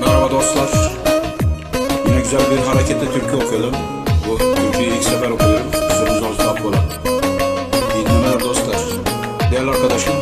Merhaba dostlar. Yine güzel bir hareketli türkü okuyalım. Bu türküyü ilk sefer okuyorum. Sözümüz olsun Abdullah. İyi dinlemeler dostlar. Değerli arkadaşım,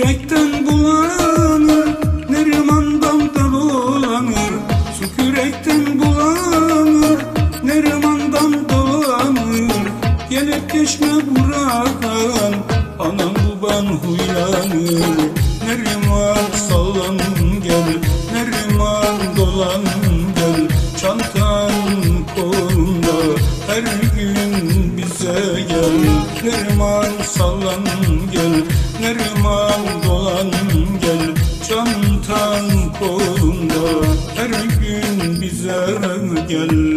Su kürekten bulanır, Neriman'dan da bulanır. Su kürekten bulanır, Neriman'dan dolanır. Gelip geçme bırakan, anam baban huylanır. Neriman sallan gel, Neriman dolan gel. Çantan kolunda, her gün bize gel. Neriman sallan gel, Neriman kolunda her gün bize gel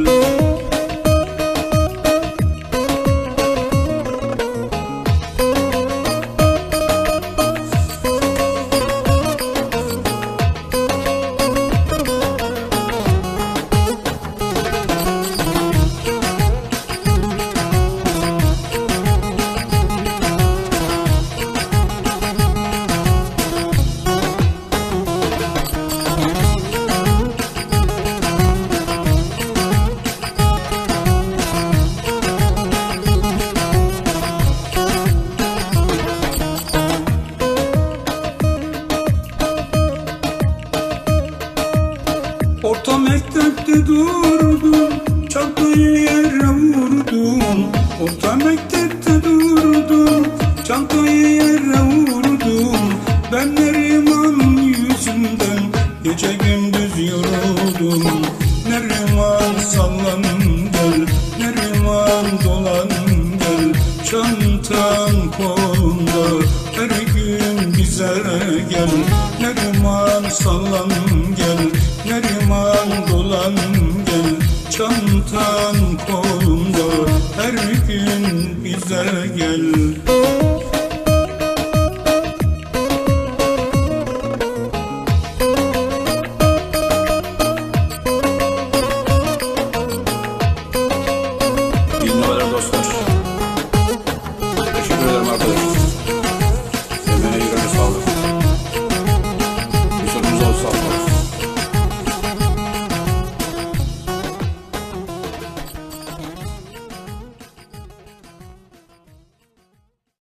mektepte durdum Çantayı yere vurdum. Orta mektepte durdum Çantayı yere vurdum. Ben Neriman yüzünden Gece gündüz yoruldum. Neriman sallan gel Neriman dolan gel Çantan kolunda Bize gel. Neriman sallan gel Neriman dolan gel. Çantan kolunda Her gün bize gel. Numaralar dostlar.